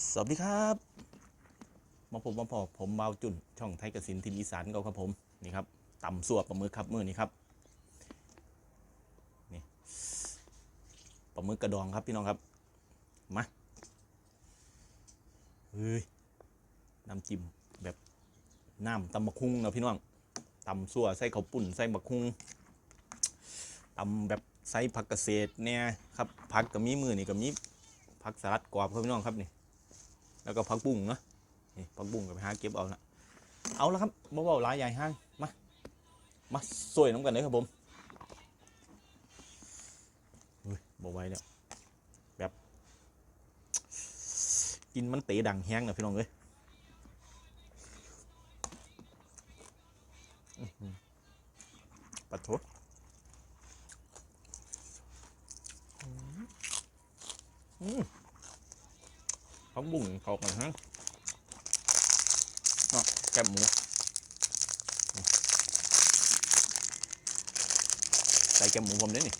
สวัสดีครับมาผมมาพอผมเบาจุนช่องไทยกสินทินอีสานเก่าครับผมนี่ครับตำสัวปลาหมึกครับมือนี้ครับนี่ปลาหมึกกระดองครับพี่น้องครับมาเฮ้ยน้ำจิ้มแบบน้ำตำบักคุงนะพี่น้องตำสัวใส่ข้าวปุ่นใส่บักคุงตำแบบใส่ผักเกษตรเนี่ยครับผักก็มีมือนี่ก็มีผักสลัดกรอบครับพี่น้องครับนี่ แล้วก็ผักบุ้งเนาะนี่ผักบุ้งก็ไปหาเก็บเอาละเอาละครับบ่เบาหลายใหญ่ห้างมามาสวยน้ำกันเลยครับผมเฮ้ยบ่ไหวแล้วแบบกินมันเตะดังแห้งนะพี่น้องเอ้ยปัดโถอืม ผักบุ้งเขากันฮะเนาะแกบหมูใส่แกบหมูผมด้วยนี่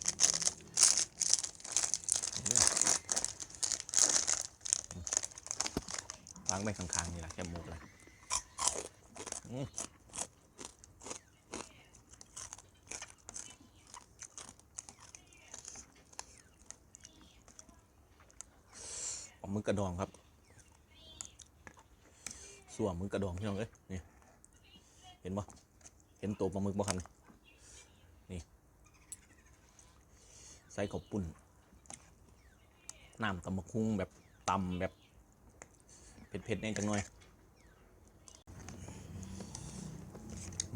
วางไว้ข้างๆนี่แหละแกบหมูเลยอืมเอามือกระดองครับ ส่วมมือกระดองพี่น้องเอ้ยนี่เห็นบ่เห็นตัวปลาหมึกบ่คันนี่ใส่ข้าวปุ้นน้ำตำบักคุงแบบตำแบบเผ็ดๆแน่จังหน่อย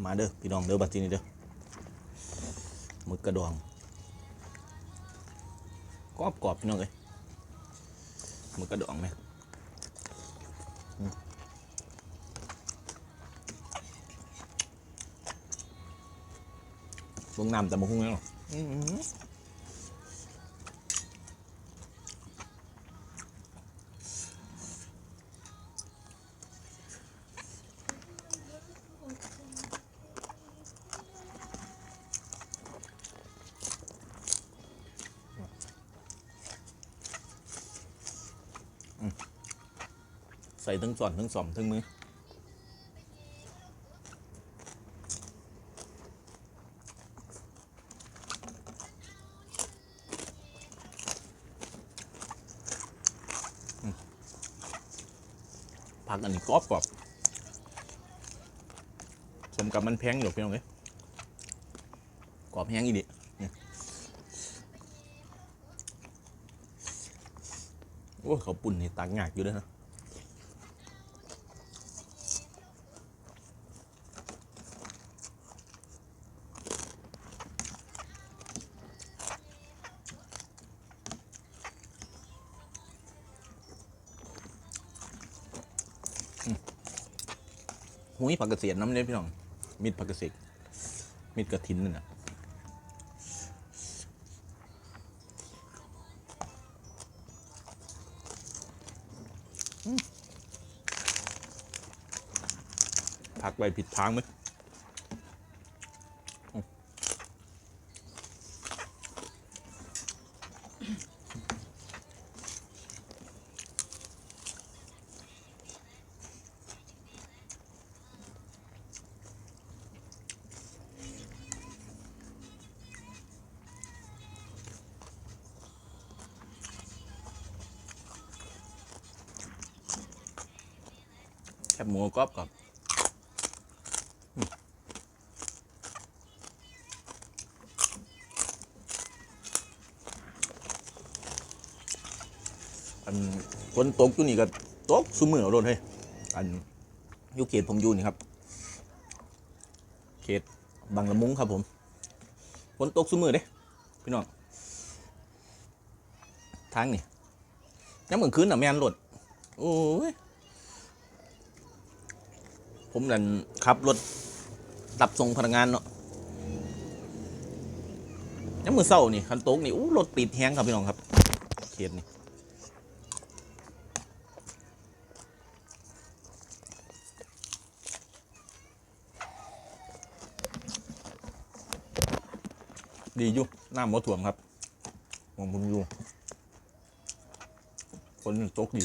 มาเด้อพี่น้องเด้อบัดทีนี้เด้อหมึกกระดองกรอบกรอบๆพี่น้องเอ้ยหมึกกระดองไหม ลงน้ำแต่มาหุ้งแล้วใส่ทั้งสอนทั้งสอมทั้งมือ ผักอันนี้กรอบกรอบสมกับมันแพงอยู่พี่น้องเลยกรอบแห้งอีดิเนี่ยโอ้เขาปุ่นนี่ตักงากอยู่ด้วยนะ หุยผักกระเสียนน้ำเนี่ยพี่น้องมิดผักกระเสกมิดกระถินนั่นน่ะผักไปผิดทางไหม แคบหมูกรอบกรอบอันฝนตกอยู่นี่ก็ตกซุมืออาโดนเฮ้ยอันอยู่เขตผมอยู่นี่ครับ เขตบางละมุงครับผมฝนตกซุมือเด้พี่น้องทางนี่ย้ำกลางคืนน่ะแม่นรถโอ้ย ผมนั่นขับรถรับส่งพนักงานเนาะยังมือเศร้านี่คันโต๊กนี่อู้รถติดแห้งครับพี่น้องครับเขียนนี่ดีอยู่น้ำมดถ่วมครับมองผมอยู่คนตกดี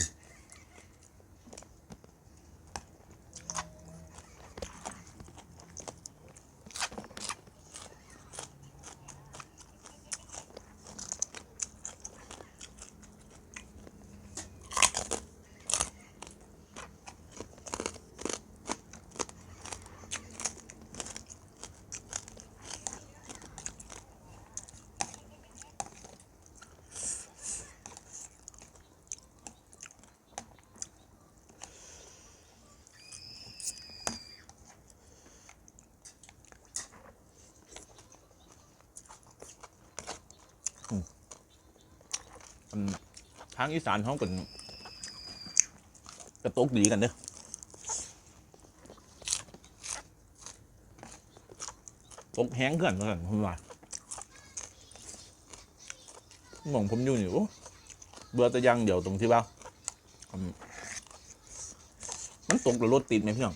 างอีสานเขาเป็นกระตกดีกันเด้อตกแห้งเกินเหมือนกันผมว่าหมองผมอยู่นี่โอ้เบื่อต่อยังเดียวตรงที่ว่ามมันตกแล้วรถติดไหมพี่น้อง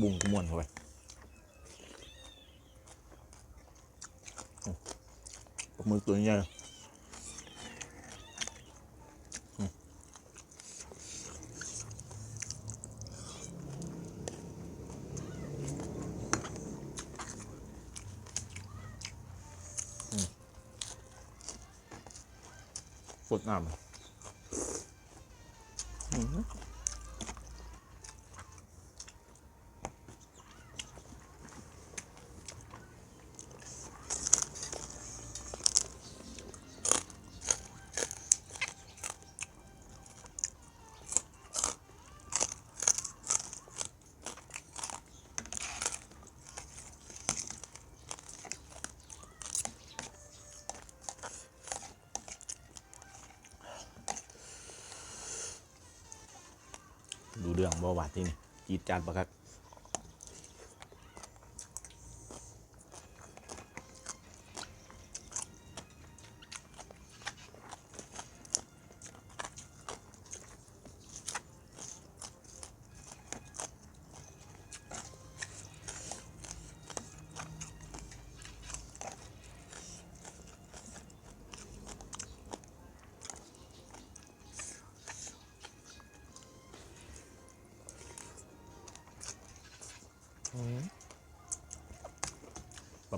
บุ้งขมวนเข้าไปโอ้ปักมือตัวใหญ่อืมอืมกดน้ำ เรื่องบาหวาดที่นี่จีดจานปะครับ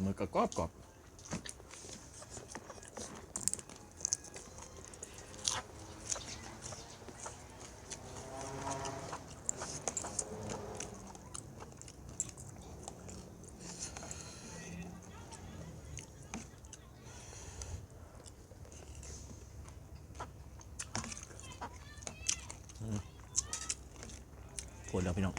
ปลาหมึกกรอบกรอบปวดแล้วพี่น้อง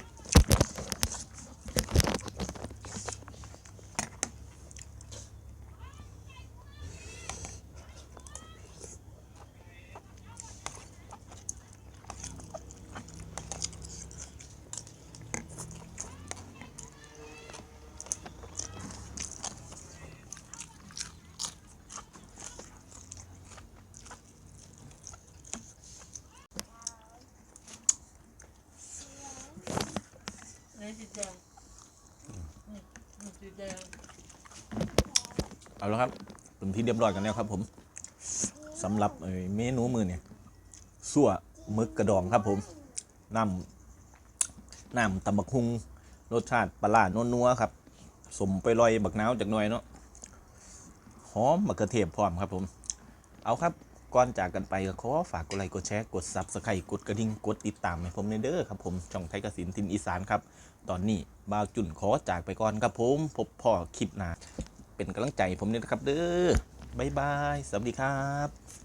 นี่สีแดงอืมนี่ สีแดงเอาแล้วครับเป็นที่เรียบร้อยกันแล้วครับ ผมสำหรับเอ่อเมนูมือเนี่ยสั่วมึกกระดองครับ ผมน้ำน้ำตำบักฮุงรสชาติปลาร้านัวๆครับ สมไปลอยบักน้าวจากหน่อยเนาะหอมมะเขือเทศพร้อมครับ ผม เอาครับ ก่อนจากกันไปก็ขอฝากกดไลค์กดแชร์กดซับสไครต์กดกระดิ่งกดติดตามให้ผมในเด้อครับผมช่องไทยกสินทินอีสานครับ ตอนนี้บ่าวจุนขอจากไปก่อนครับผมพบพ่อคลิปหน้าเป็นกำลังใจผมเด้วยนะครับเด้อบ๊ายบายสวัสดีครับ